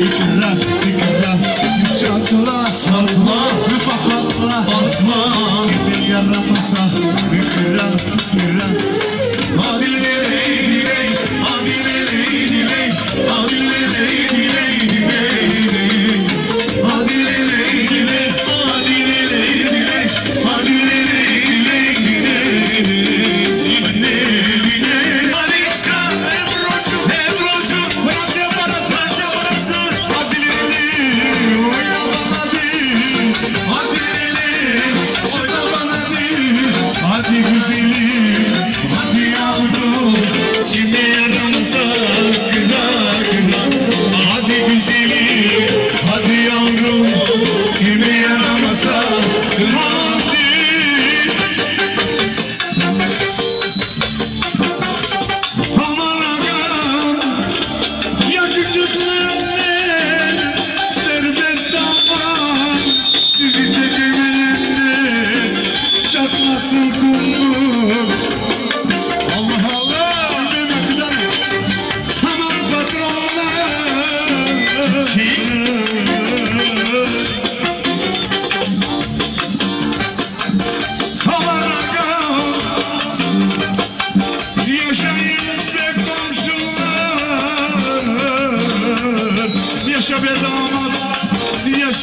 ikna ikna. Yüksel atla atla ve patlatla Atla Gidin yaramasa ikna Kimi yanımıza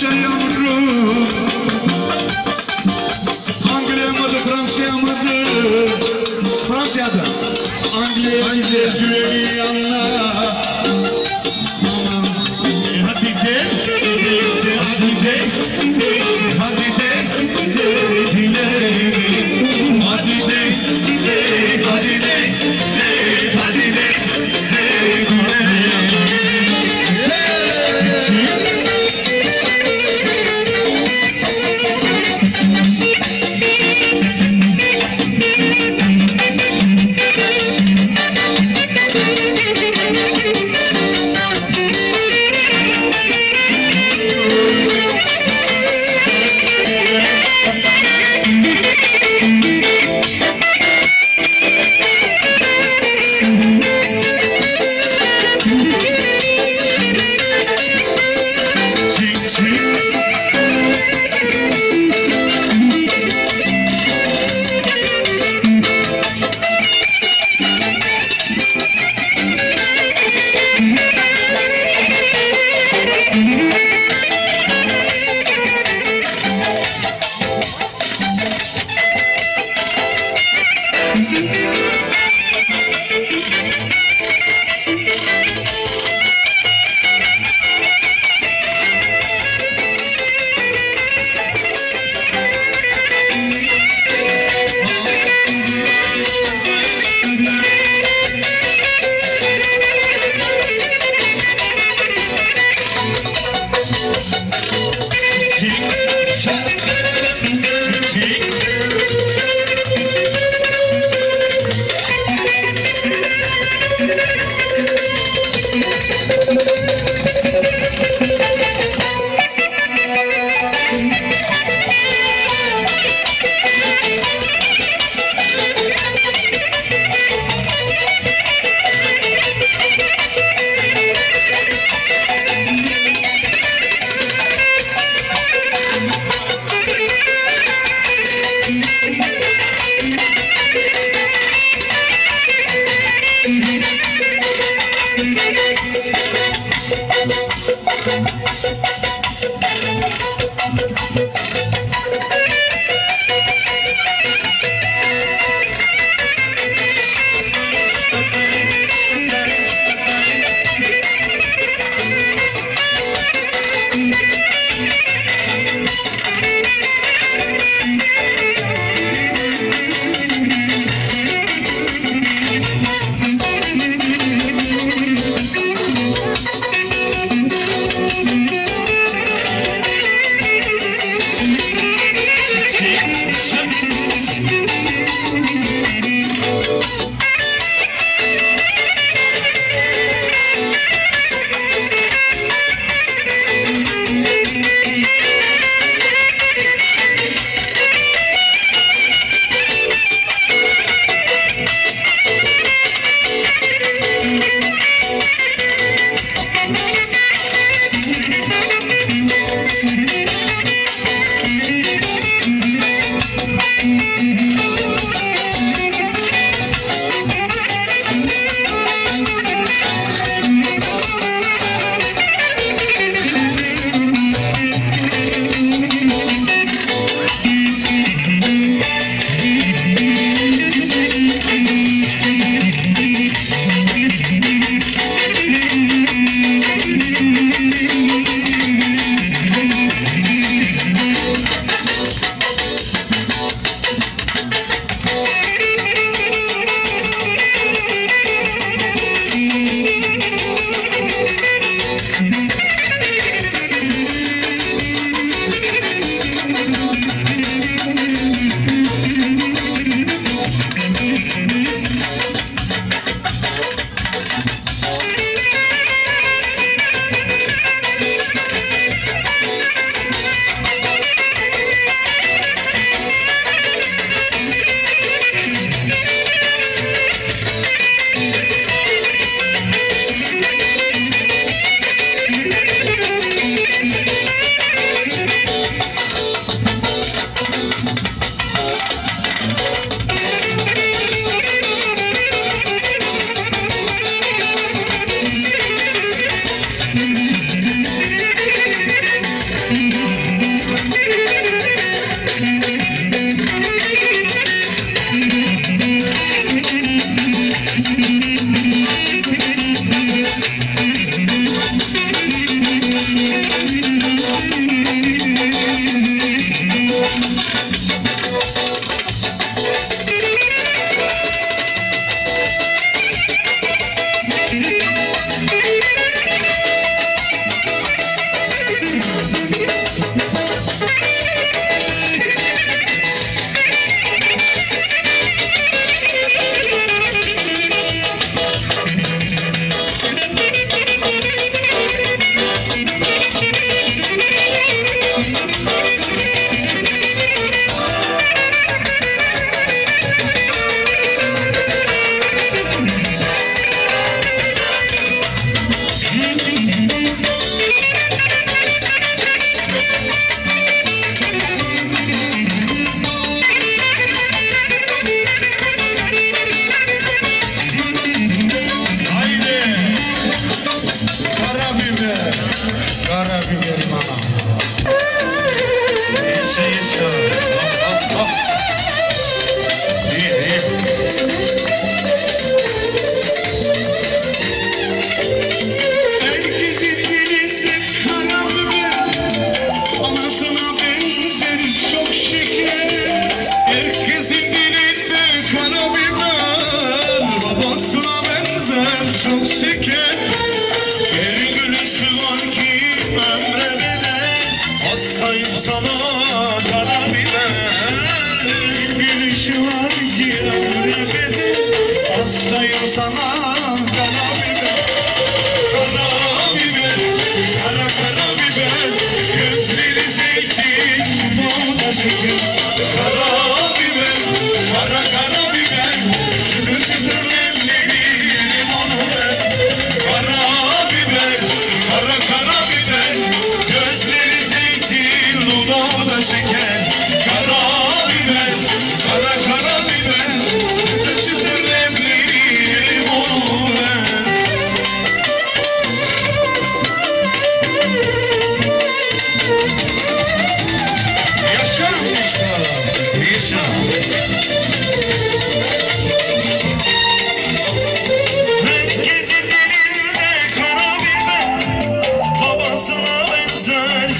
show you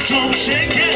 Don't shake it.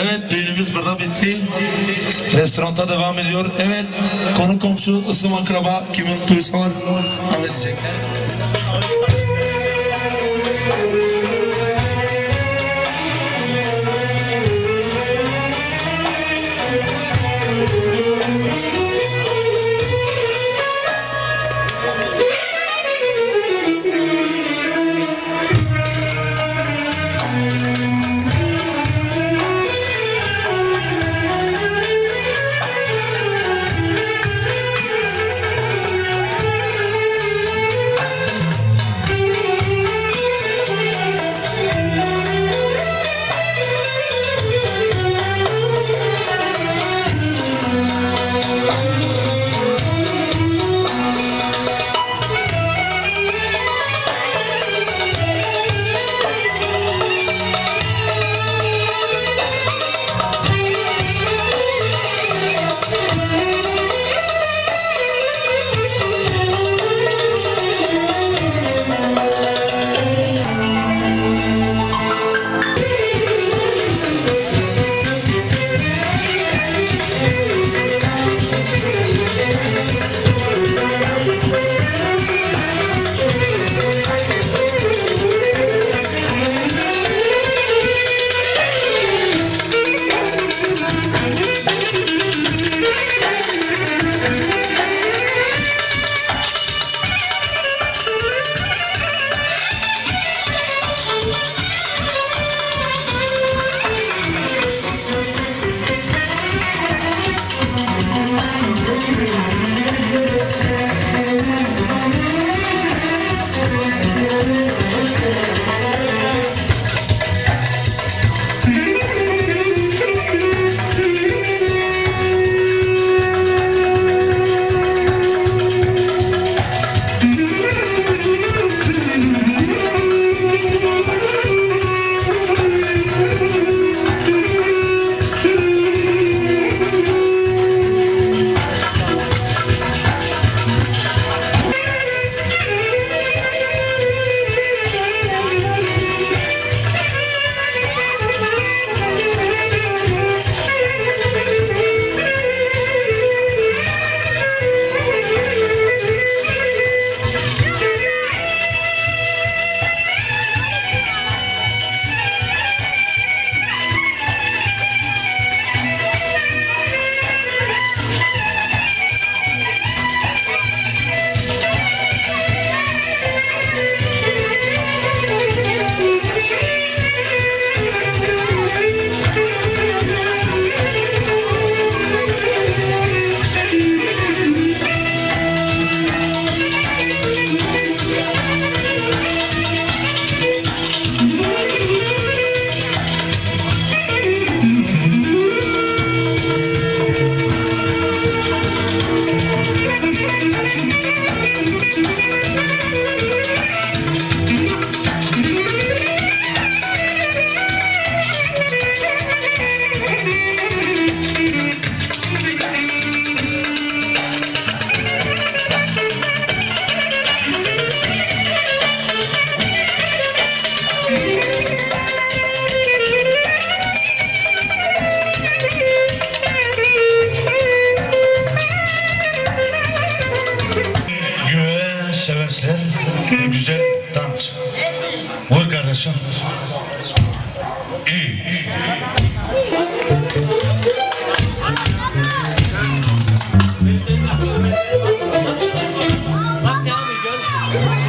Evet düğünümüz burada bitti. Restoranta devam ediyor. Evet konu komşu ısım akraba kim unuttuysa var.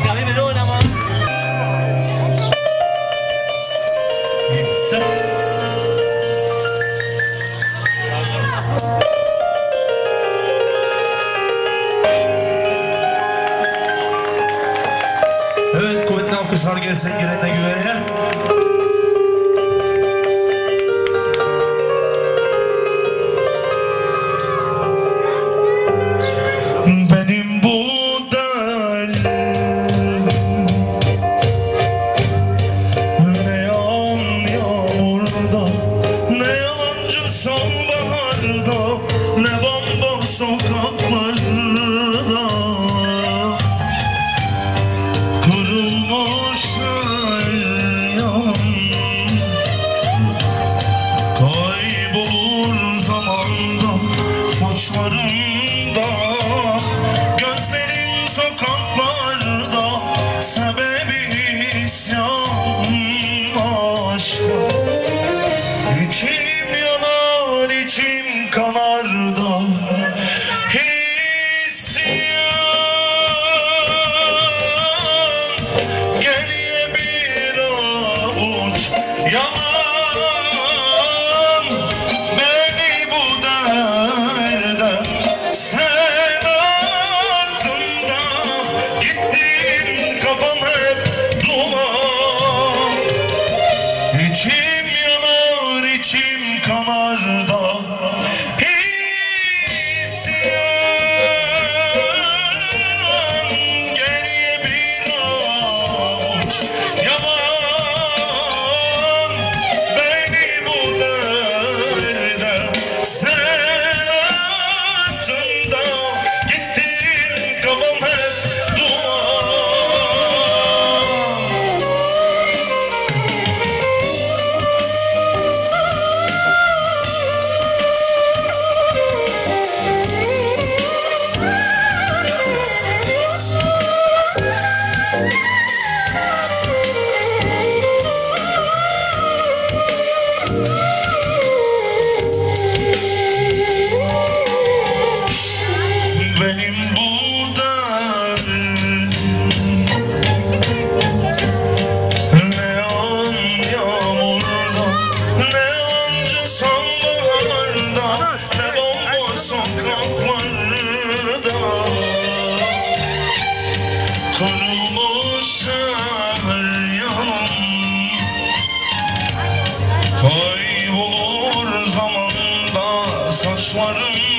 Camino Lona, such one of.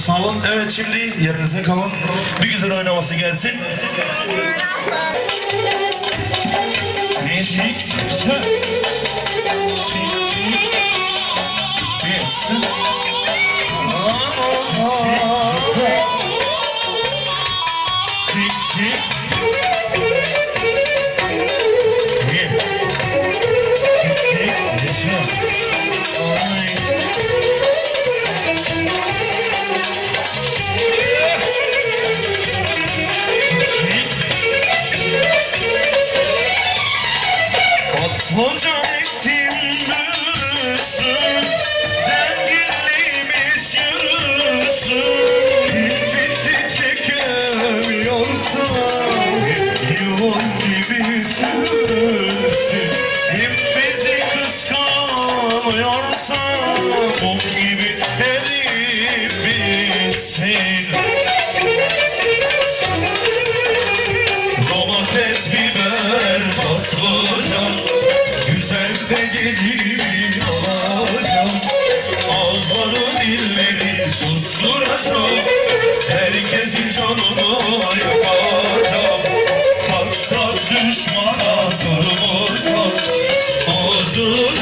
sağ olun. Evet şimdi yerinize kalın. Bir güzel oynaması gelsin. Değişik. Değişik. Seviyorsan bu gibi deli bilsin. Domates, biber, basılacak Güzel de gelin alacağım. Ağızları, dilleri susturacağım. Herkesin canını yakacağım. Sak sak düşmana sarılırsak Ağzını